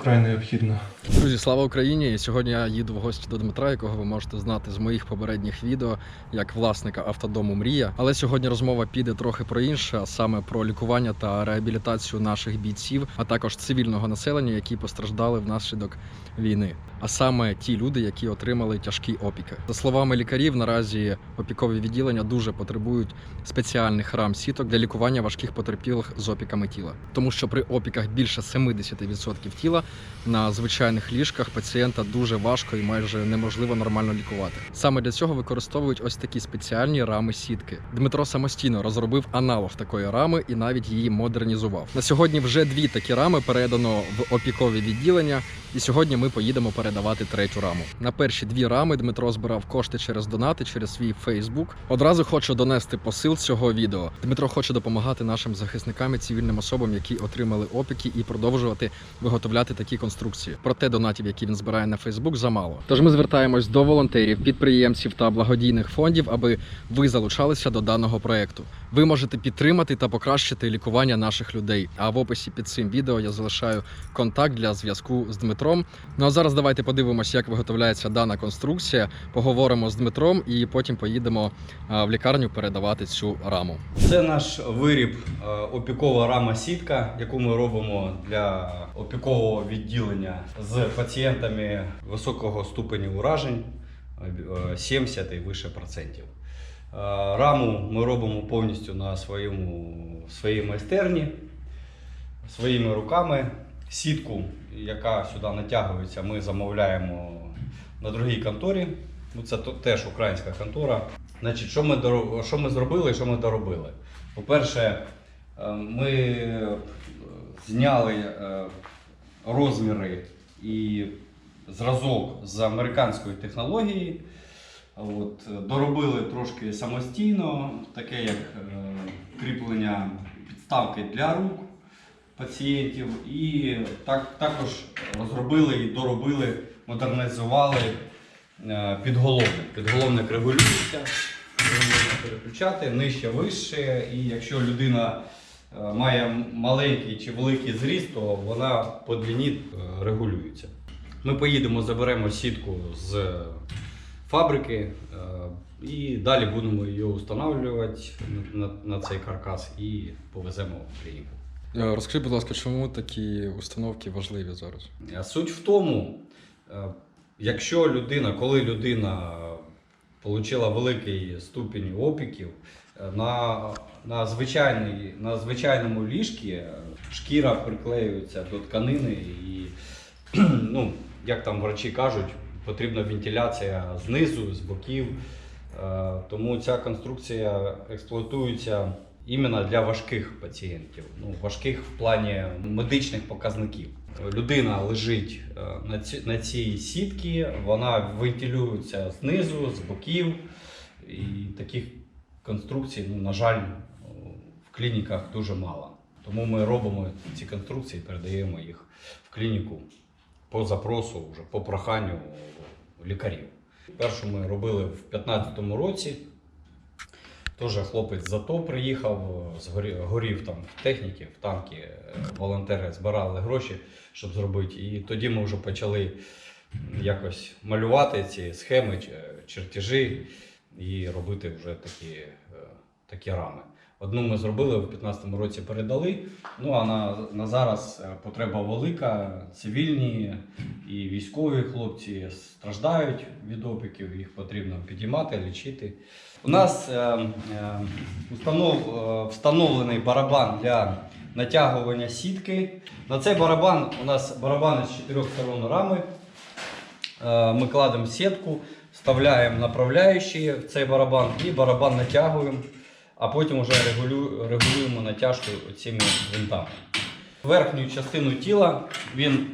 Вкрай необхідно. Друзі, слава Україні! Сьогодні я їду в гості до Дмитра, якого ви можете знати з моїх попередніх відео як власника автодому Мрія. Але сьогодні розмова піде трохи про інше, а саме про лікування та реабілітацію наших бійців, а також цивільного населення, які постраждали внаслідок війни. А саме ті люди, які отримали тяжкі опіки. За словами лікарів, наразі опікові відділення дуже потребують спеціальних рам сіток для лікування важких потерпілих з опіками тіла, тому що при опіках більше 70% тіла на звичайних ліжках пацієнта дуже важко і майже неможливо нормально лікувати. Саме для цього використовують ось такі спеціальні рами сітки. Дмитро самостійно розробив аналог такої рами і навіть її модернізував. На сьогодні вже дві такі рами передано в опікові відділення, і сьогодні ми поїдемо передавати третю раму. На перші дві рами Дмитро збирав кошти через донати через свій Фейсбук. Одразу хочу донести посил цього відео. Дмитро хоче допомагати нашим захисникам і цивільним особам, які отримали опіки, і продовжувати виготовляти такі конструкції. Проте донатів, які він збирає на Фейсбук, замало. Тож ми звертаємось до волонтерів, підприємців та благодійних фондів, аби ви залучалися до даного проекту. Ви можете підтримати та покращити лікування наших людей. А в описі під цим відео я залишаю контакт для зв'язку з Дмитром. Ну а зараз давайте подивимося, як виготовляється дана конструкція. Поговоримо з Дмитром і потім поїдемо в лікарню передавати цю раму. Це наш виріб опікова рама сітка, яку ми робимо для опікового відділення з пацієнтами високого ступеню уражень е, 70 і вище процентів. Раму ми робимо повністю на своєму, своїй майстерні своїми руками. Сітку, яка сюди натягується, ми замовляємо на другій конторі. Ну, це теж українська контора. Значить, що ми, що ми зробили і що ми доробили? По-перше, е, ми е, зняли е, розміри і зразок з американської технології. От, доробили трошки самостійно, таке як кріплення підставки для рук пацієнтів. І так, також розробили і доробили, модернізували е, підголовник. Підголовник регулюється, можна переключати нижче, вище. І якщо людина е, має маленький чи великий зріст, то вона по длині е, регулюється. Ми поїдемо, заберемо сітку з фабрики і далі будемо її встановлювати на, на цей каркас і повеземо в клініку. Е, Розкажи, будь ласка, чому такі установки важливі зараз? Суть в тому, е, якщо людина, коли людина отримала великий ступінь опіків, е, на, на, звичайній, на звичайному ліжкі е, шкіра приклеюється до тканини і, ну, як там врачі кажуть, потрібна вентиляція знизу, з боків. Е, Тому ця конструкція експлуатується іменно для важких пацієнтів, ну, важких в плані медичних показників. Людина лежить е, на ці- на цій сітці, вона вентилюється знизу, з боків. І таких конструкцій, ну, на жаль, в клініках дуже мало. Тому ми робимо ці конструкції, передаємо їх в клініку по запросу, вже по проханню лікарів. Першу ми робили в 2015 році. Теж хлопець зато приїхав, згорів горів там в техніці, в танки. е, Волонтери збирали гроші, щоб зробити. І тоді ми вже почали якось малювати ці схеми, чертежі і робити вже такі, е, такі рами. Одну ми зробили в 2015 році, передали. Ну а на, на зараз е, потреба велика. Цивільні і військові хлопці страждають від опіків, їх потрібно підіймати, лічити. У нас е, е, установ, е, встановлений барабан для натягування сітки. На цей барабан у нас барабан з чотирьох сторон рами. Е, Ми кладемо сітку, вставляємо направляючі в цей барабан і барабан натягуємо, а потім вже регулю- регулюємо натяжку цими винтами. Верхню частину тіла він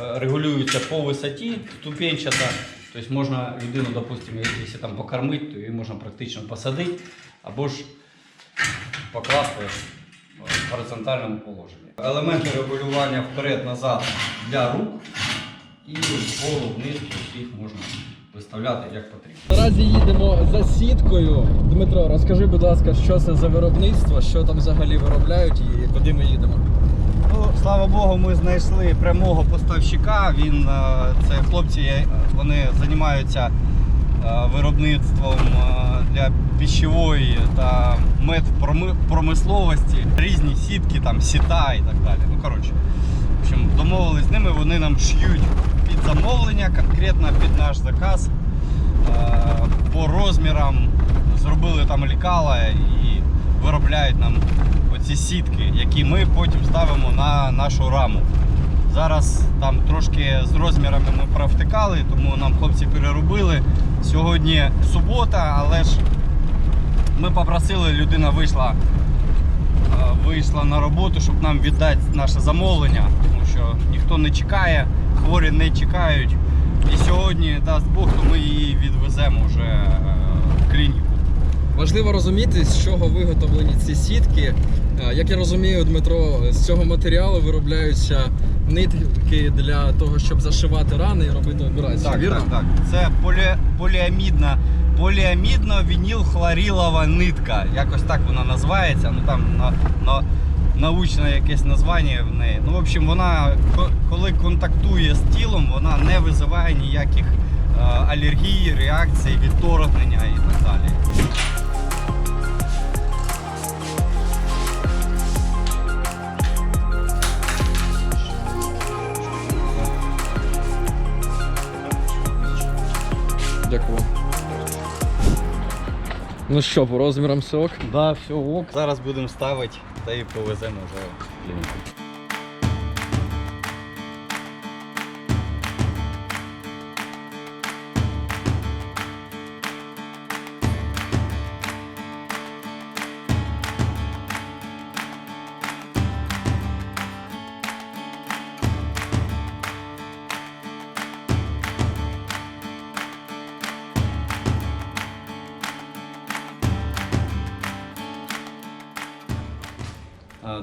е, регулюється по висоті, ступенчата. Тобто можна людину, допустимо, якщо там покормити, то її можна практично посадити або ж покласти в горизонтальному положенні. Елементи регулювання вперед-назад для рук і вгору вниз їх можна виставляти як потрібно. Наразі їдемо за сіткою. Дмитро, розкажи, будь ласка, що це за виробництво, що там взагалі виробляють і куди ми їдемо. Богу, слава Богу, ми знайшли прямого поставщика. Він е, це хлопці, е, вони займаються е, виробництвом для пищової та медпромисловості, різні сітки, там сіта і так далі. Ну коротше, в общем, домовились з ними, вони нам шиють під замовлення, конкретно під наш заказ. Е, По розмірам зробили там лікала і виробляють нам оці сітки, які ми потім ставимо на нашу раму. Зараз там трошки з розмірами ми провтикали, тому нам хлопці переробили. Сьогодні субота, але ж ми попросили, людина вийшла, е, вийшла на роботу, щоб нам віддати наше замовлення, тому що ніхто не чекає, хворі не чекають. І сьогодні, дасть Бог, то ми її відвеземо вже е, в клініку. Важливо розуміти, з чого виготовлені ці сітки. Е, Як я розумію, Дмитро, з цього матеріалу виробляються нитки для того, щоб зашивати рани і робити операції. Так, вірно? так, так. Це полі, поліамідна, поліамідно вініл хлорілова нитка. Якось так вона називається. Ну там на, на, научне якесь названня в неї. Ну, в общем, вона коли контактує з тілом, вона не визиває ніяких е, алергій, реакцій, відторгнення і так далі. Дякую. Ну що, по розмірам все ок? Да, все ок. Зараз будемо ставити та і повеземо вже в клініку.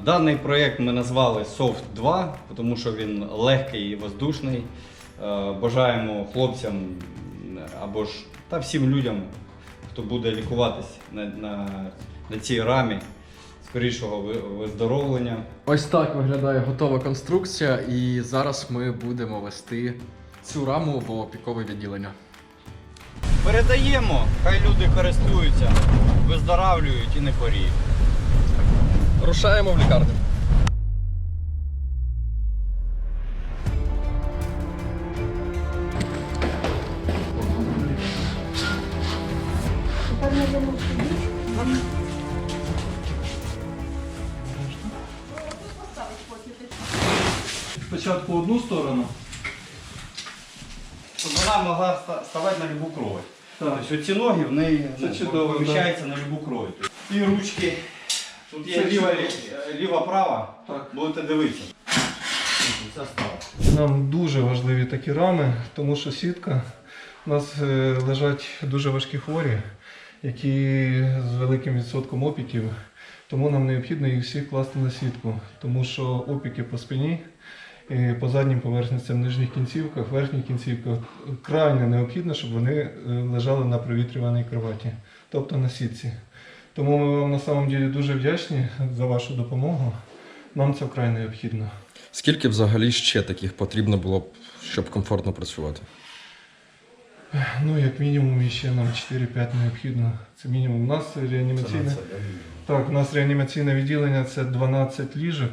Даний проєкт ми назвали Soft 2, тому що він легкий і воздушний. Е, Бажаємо хлопцям або ж та всім людям, хто буде лікуватись на, на, на цій рамі, скорішого виздоровлення. Ось так виглядає готова конструкція, і зараз ми будемо вести цю раму в опікове відділення. Передаємо, хай люди користуються, виздоравлюють і не хворіють. Рушаємо в лікарню. Спочатку одну сторону. Щоб вона могла ста- ставати на любу кровать. Так. Тобто ці ноги в неї ну, чудово, поміщаються на любу кровать. І ручки. Тут є ліва, ліва права. Так. Будете дивитися. Нам дуже важливі такі рами, тому що сітка. У нас е, лежать дуже важкі хворі, які з великим відсотком опіків. Тому нам необхідно їх всіх класти на сітку, тому що опіки по спині, по заднім поверхностям нижніх кінцівках, верхніх кінцівках крайне необхідно, щоб вони е, лежали на провітрюваній кроваті, тобто на сітці. Тому ми вам на самом деле дуже вдячні за вашу допомогу. Нам це вкрай необхідно. Скільки взагалі ще таких потрібно було б, щоб комфортно працювати? Ну, як мінімум, ще нам 4-5 необхідно. Це мінімум. У нас реанімаційне. Так, у нас реанімаційне відділення це 12 ліжок,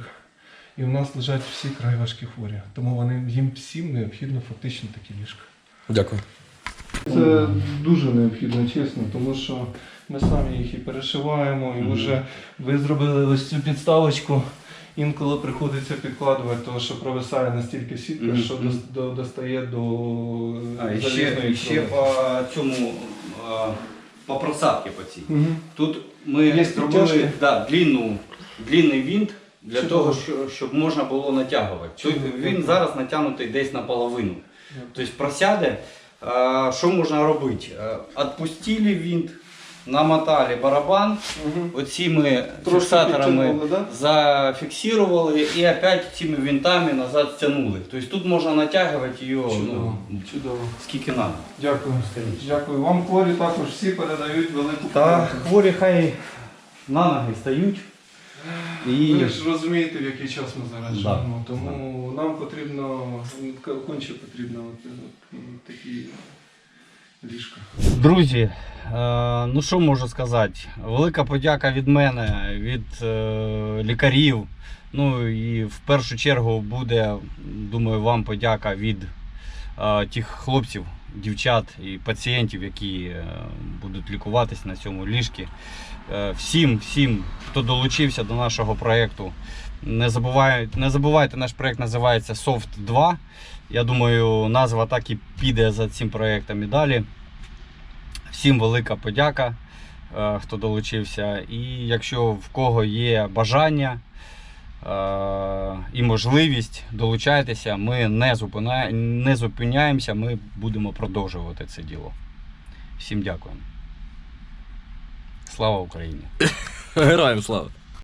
і у нас лежать всі край важкі хворі. Тому вони їм всім необхідно фактично такі ліжка. Дякую. Це дуже необхідно, чесно, тому що ми самі їх і перешиваємо, і вже ви зробили ось цю підставочку. Інколи приходиться підкладувати, тому що провисає настільки сітка, що дос- до- достає до А, і ще, залізної по цьому, а, по просадці по цій. Мгм. Тут ми Є зробили підтяжки? да, длинну, длинний винт для Чудово. того, що- щоб можна було натягувати. Тут Чудово. він зараз натягнутий десь наполовину. Тобто просяде. А, Що можна робити? Е, Отпустили винт, намотали барабан, Мгм. оці ми Трошки фіксаторами да? зафіксували і опять цими винтами назад стягнули. Тобто тут можна натягувати її Чудово. ну, Чудово. скільки треба. Дякую. Дякую. Вам хворі також всі передають велику Та подяку. хворі хай на ноги стають. І Ви ж розумієте, в який час ми зараз Да. живемо. Тому нам потрібно, конче потрібно от, от, такі ліжка. Друзі, е, ну що можу сказати? Велика подяка від мене, від е, лікарів. Ну і в першу чергу буде, думаю, вам подяка від е, тих хлопців, дівчат і пацієнтів, які будуть лікуватись на цьому ліжкі. Е, всім, всім, хто долучився до нашого проєкту. Не забувайте, не забувайте, наш проєкт називається Soft 2. Я думаю, назва так і піде за цим проєктом і далі. Всім велика подяка, е, хто долучився. І якщо в кого є бажання е, і можливість, долучайтеся. Ми не, зупиняємося, ми будемо продовжувати це діло. Всім дякуємо. Слава Україні! Героям слава!